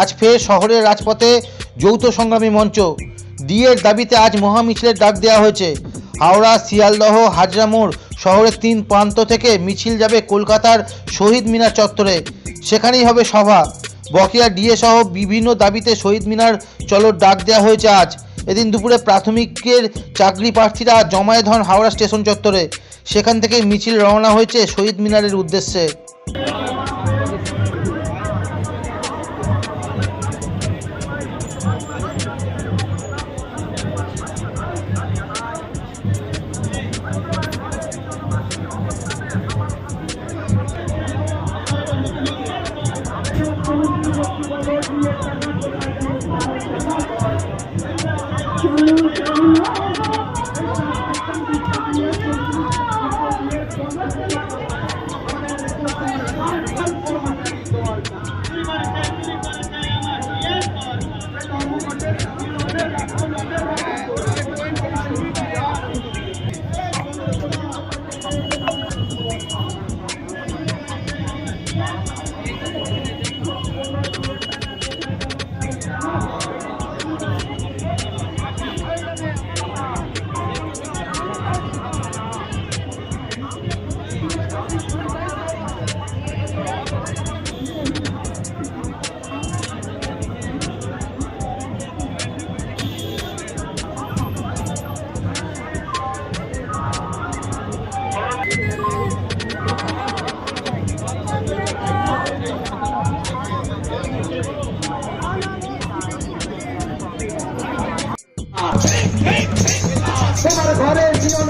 আজ ফের শহরের রাজপথে যৌথ সংগ্রামী মঞ্চ। ডিএর দাবিতে আজ মহামিছিলের ডাক দেওয়া হয়েছে। হাওড়া, শিয়ালদহ, হাজরা মোড় শহরের তিন প্রান্ত থেকে মিছিল যাবে কলকাতার শহীদ মিনার চত্বরে। সেখানেই হবে সভা। বকেয়া ডিএ সহ বিভিন্ন দাবিতে শহীদ মিনার চলো ডাক দেওয়া হয়েছে আজ। এদিন দুপুরে প্রাথমিকের চাকরি প্রার্থীরা জমায়েত হন হাওড়া স্টেশন চত্বরে। সেখান থেকে মিছিল রওনা হয়েছে শহীদ মিনারের উদ্দেশ্যে। তোমার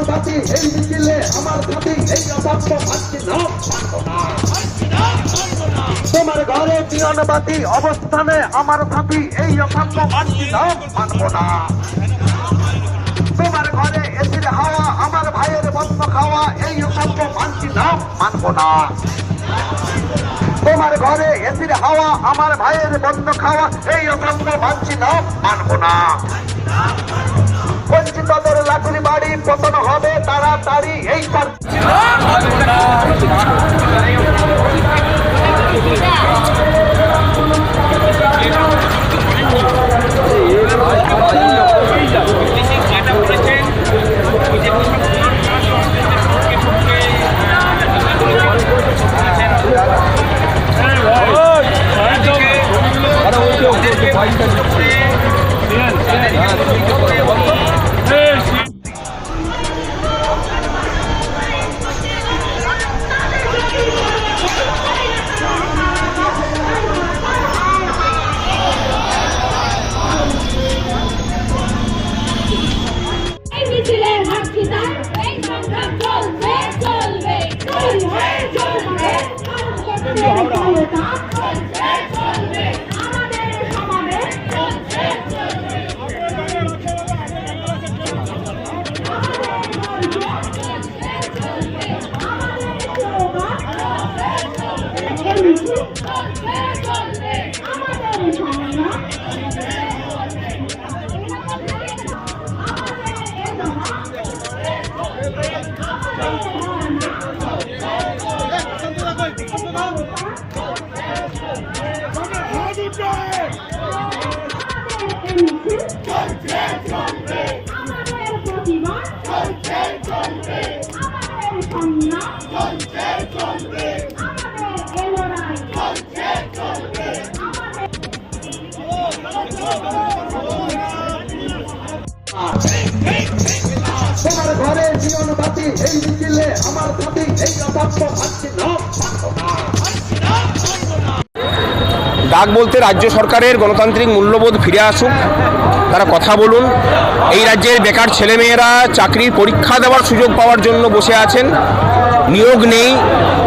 বাতি এই মিছিলে আমার সাথী এই অসভ্য মানছি না তোমার ঘরে বাতি, অবস্থানে আমার সাথী এই অসভ্য মানছি না মানবো না। তোমার ঘরে এসির হাওয়া, আমার ভাইয়ের বন্ধ খাওয়া, এই অসভ্য মানছি না মানবো না। তোমার ঘরে এসির হাওয়া, আমার ভাইয়ের বন্ধ খাওয়া, এই অসভ্য মানছি না মানবো না। বঞ্চিতদের লাঠির বাড়ি পতন হবে তারা তাড়াতাড়ি এই আমাদের সংগ্রাম তোমার ঘরে জীবন বাতি এই মিছিলে আমার এই না ডাক বলতে রাজ্য সরকারের গণতান্ত্রিক মূল্যবোধ ফিরে আসুক। তারা কথা বলুন। এই রাজ্যের বেকার ছেলেমেয়েরা চাকরির পরীক্ষা দেওয়ার সুযোগ পাওয়ার জন্য বসে আছেন। নিয়োগ নেই।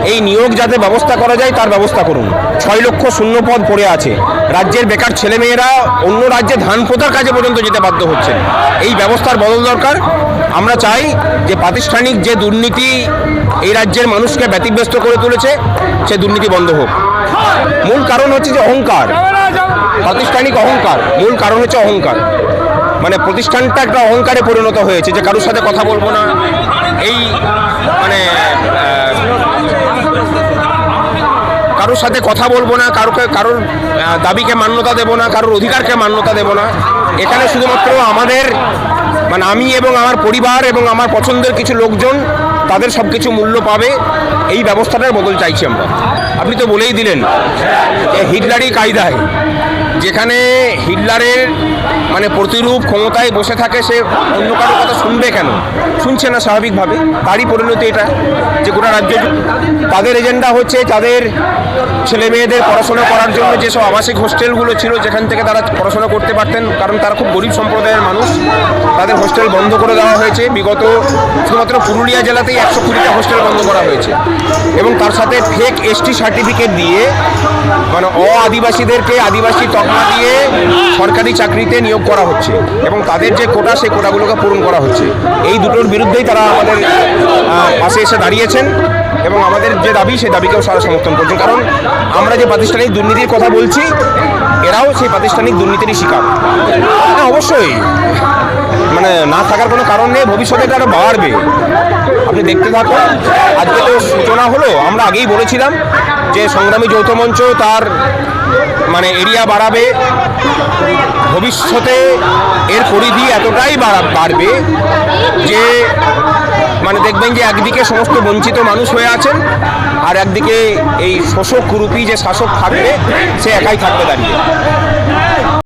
এই নিয়োগ যাতে ব্যবস্থা করা যায়, তার ব্যবস্থা করুন। ছয় লক্ষ শূন্য পদ পড়ে আছে। রাজ্যের বেকার ছেলেমেয়েরা অন্য রাজ্যে ধান পোতার কাজে পর্যন্ত যেতে বাধ্য হচ্ছে এই ব্যবস্থার বদল দরকার। আমরা চাই যে প্রাতিষ্ঠানিক যে দুর্নীতি এই রাজ্যের মানুষকে ব্যতিব্যস্ত করে তুলেছে, সে দুর্নীতি বন্ধ হোক। মূল কারণ হচ্ছে যে অহংকার। প্রাতিষ্ঠানিক অহংকার। মূল কারণ হচ্ছে অহংকার। মানে প্রতিষ্ঠানটা একটা অহংকারে পরিণত হয়েছে, যে কারোর সাথে কথা বলব না। এই কারোর সাথে কথা বলব না, কারোকে, কারোর দাবিকে মান্যতা দেব না, কারোর অধিকারকে মান্যতা দেব না। এখানে শুধুমাত্র আমাদের মানে আমি এবং আমার পরিবার এবং আমার পছন্দের কিছু লোকজন তাদের সব কিছু মূল্য পাবে, এই ব্যবস্থাটার বদল চাইছি আমরা। আপনি তো বলেই দিলেন যে কায়দায় যেখানে হিটলারের মানে প্রতিরূপ ক্ষমতায় বসে থাকে, সে অন্য কারও কথা শুনবে কেন? শুনছে না স্বাভাবিকভাবে। তারই পরিণতি এটা, যে গোটা রাজ্য তাদের এজেন্ডা হচ্ছে তাদের ছেলে মেয়েদের পড়াশোনা করার জন্য যেসব আবাসিক হোস্টেলগুলো ছিল, যেখান থেকে তারা পড়াশোনা করতে পারতেন। কারণ তারা খুব গরিব সম্প্রদায়ের মানুষ। তাদের হোস্টেল বন্ধ করে দেওয়া হয়েছে। বিগত শুধুমাত্র পুরুলিয়া জেলাতেই একশো কুড়িটা হোস্টেল বন্ধ করা হয়েছে। এবং তার সাথে ফেক এসটি সার্টিফিকেট দিয়ে মানে অ আদিবাসীদেরকে আদিবাসী তকমা দিয়ে সরকারি চাকরিতে নিয়োগ করা হচ্ছে এবং তাদের যে কোটা, সেই কোটাগুলোকে পূরণ করা হচ্ছে। এই দুটোর বিরুদ্ধেই তারা আমাদের পাশে এসে দাঁড়িয়েছেন এবং আমাদের যে দাবি, সেই দাবিকেও সারা সমর্থন করছেন। কারণ আমরা যে প্রাতিষ্ঠানিক দুর্নীতির কথা বলছি, এরাও সেই প্রাতিষ্ঠানিক দুর্নীতিরই শিকার। হ্যাঁ অবশ্যই। মানে না থাকার কোনো কারণ নেই, ভবিষ্যতে এটা আরও বাড়বে। আপনি দেখতে থাকুন, আজকে তো সূচনা হলো, আমরা আগেই বলেছিলাম যে সংগ্রামী যৌথ মঞ্চ তার মানে এরিয়া বাড়াবে, ভবিষ্যতে এর পরিধি এতটাই বাড়া- বাড়বে যে মানে দেখবেন যে একদিকে সমস্ত বঞ্চিত মানুষ হয়ে আছেন, আর একদিকে এই শোষক রূপী যে শাসক থাকবে, সে একাই থাকবে দাঁড়িয়ে।